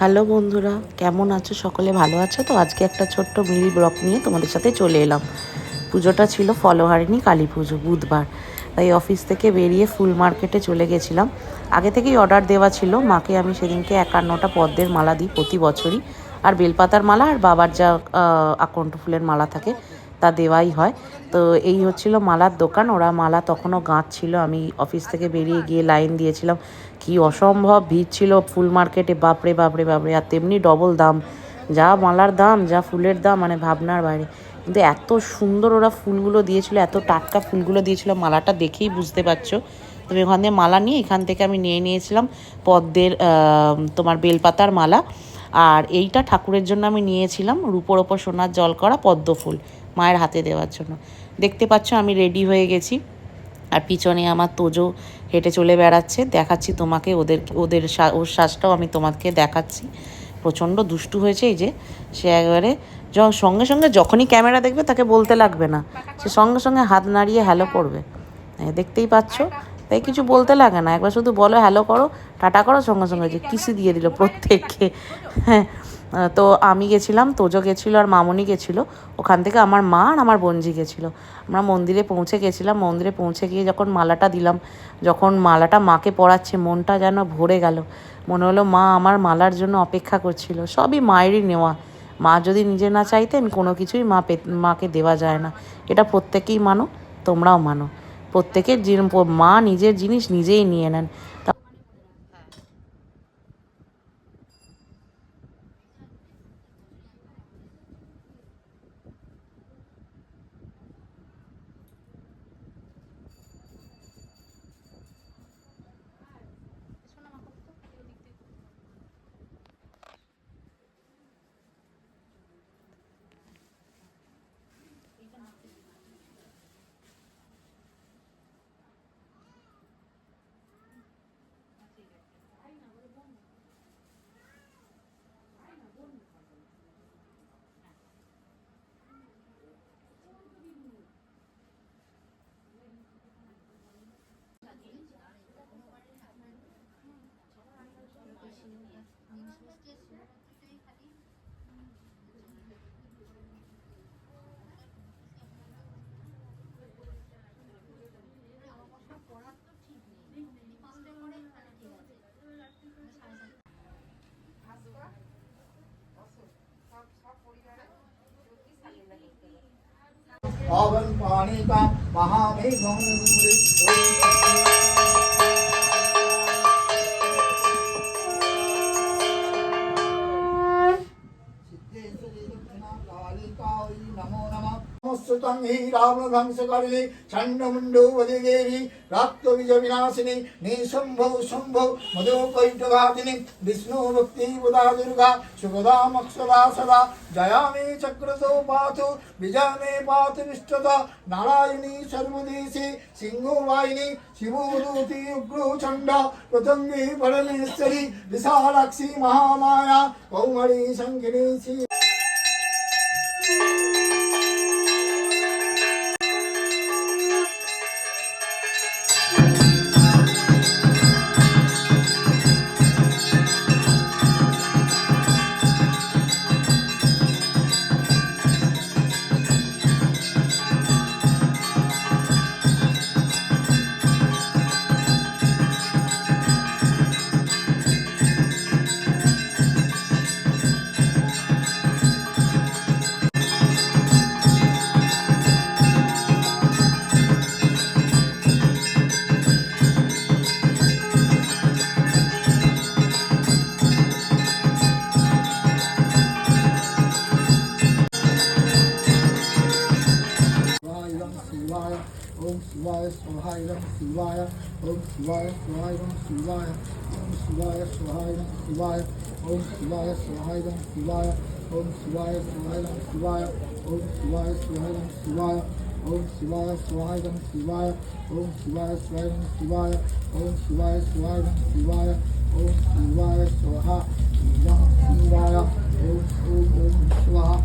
Hello বন্ধুরা কেমন আছো? সকলে ভালো আছো? তো আজকে একটা ছোট্ট মিলি ব্লক নিয়ে তোমাদের সাথে চলে এলাম। পুজোটা ছিল ফলোহারিণী কালী পুজো বুধবার। তাই অফিস থেকে বেরিয়ে ফুল মার্কেটে চলে গেছিলাম। আগে থেকেই অর্ডার দেওয়া ছিল। মাকে আমি সেদিনকে একান্নটা পদ্মের মালা দিই প্রতি বছরই। আর বেলপাতার মালা আর বাবার যা আহ, আকন্ঠ ফুলের মালা থাকে তা দেওয়াই হয়। তো এই হচ্ছিল মালার দোকান। ওরা মালা তখনও গাঁথছিল। আমি অফিস থেকে বেরিয়ে গিয়ে লাইন দিয়েছিলাম। কি অসম্ভব ভিড় ছিল ফুল মার্কেটে। বাপরে বাপরে বাপরে। আর তেমনি ডবল দাম। যা মালার দাম, যা ফুলের দাম মানে ভাবনার বাইরে। কিন্তু এত সুন্দর ওরা ফুলগুলো দিয়েছিল, এত টাটকা ফুলগুলো দিয়েছিল, মালাটা দেখেই বুঝতে পারছ। তুমি ওখান থেকে মালা নিয়ে এখান থেকে আমি নিয়ে নিয়েছিলাম পদ্মের তোমার বেলপাতার মালা। আর এইটা ঠাকুরের জন্য আমি নিয়েছিলাম। রূপোর ওপর সোনার জল করা পদ্ম ফুল। মায়ের হাতে দেওয়ার জন্য। দেখতে পাচ্ছ আমি রেডি হয়ে গেছি। আর পিছনে আমার তোজো হেঁটে চলে বেড়াচ্ছে। দেখাচ্ছি তোমাকে ওদের ওদের ওর শ্বাসটাও আমি তোমাকে দেখাচ্ছি। প্রচণ্ড দুষ্টু হয়েছে এই যে। সে একবারে সঙ্গে সঙ্গে যখনই ক্যামেরা দেখবে তাকে বলতে লাগবে না। সে সঙ্গে সঙ্গে হাত নাড়িয়ে হ্যালো করবে। দেখতেই পাচ্ছ? তাই কিছু বলতে লাগে না। একবার শুধু বলো হ্যালো করো, টাটা করো, সঙ্গে সঙ্গে যে কিসি দিয়ে দিল প্রত্যেককে। হ্যাঁ তো আমি গেছিলাম, তোজো গেছিল আর মামনি গেছিল। ওখান থেকে আমার মা আর আমার বোনজি গেছিল। আমরা মন্দিরে পৌঁছে গেছিলাম, মন্দিরে পৌঁছে গিয়ে যখন মালাটা দিলাম, যখন মালাটা মাকে পড়াচ্ছে মনটা যেন ভরে গেল। মনে হলো, মা, আমার মালার জন্য অপেক্ষা করছিল। সবই মায়েরই নেওয়া। মা যদি নিজে না চাইতেন, কোনো কিছুই মা পে মাকে দেওয়া যায় না। এটা প্রত্যেকেই মানো, তোমরাও মানো। প্রত্যেকের মা নিজের জিনিস নিজেই নিয়ে নেন। पावन पानी का महामेघ সুতঙ্গি রাবণধ্বংস করিলি ষণ্ডমুণ্ডৌবদেবী রাত্রবিজ বিনাশিনী নিঃসম্ভৌ সম্ভৌ মধুকৈটঘাতিনী বিষ্ণু ভক্তি বুধা দুর্গা সুগদা মক্ষদা সদা জয়া মে চক্রসৌ পাতু বিজা মে পাতু বিষ্টতা নারায়ণী সর্বদেশী সিংহবাহিনী শিবদূতি উগ্র চণ্ড প্রতঙ্গী পরমেশ্বরী বিশালাক্ষী মহামায়া কৌমরী সঙ্গিনী Thank you. சிவாய சுவாயிரம் சிவாய ஓம் சிவாய சுவாயிரம் சிவாய ஓம் சிவாய சுவாயிரம் சிவாய ஓம் சிவாய சுவாயிரம் சிவாய ஓம் சிவாய சுவாயிரம் சிவாய ஓம் சிவாய சுவாயிரம் சிவாய ஓம் சிவாய சுவாயிரம் சிவாய ஓம் சிவாய சுவாயிரம் சிவாய ஓம் சிவாய சுவாயிரம் சிவாய ஓம் சிவாய சுவஹா சிவாய ஓம் ஓம் ஓம் சுவஹா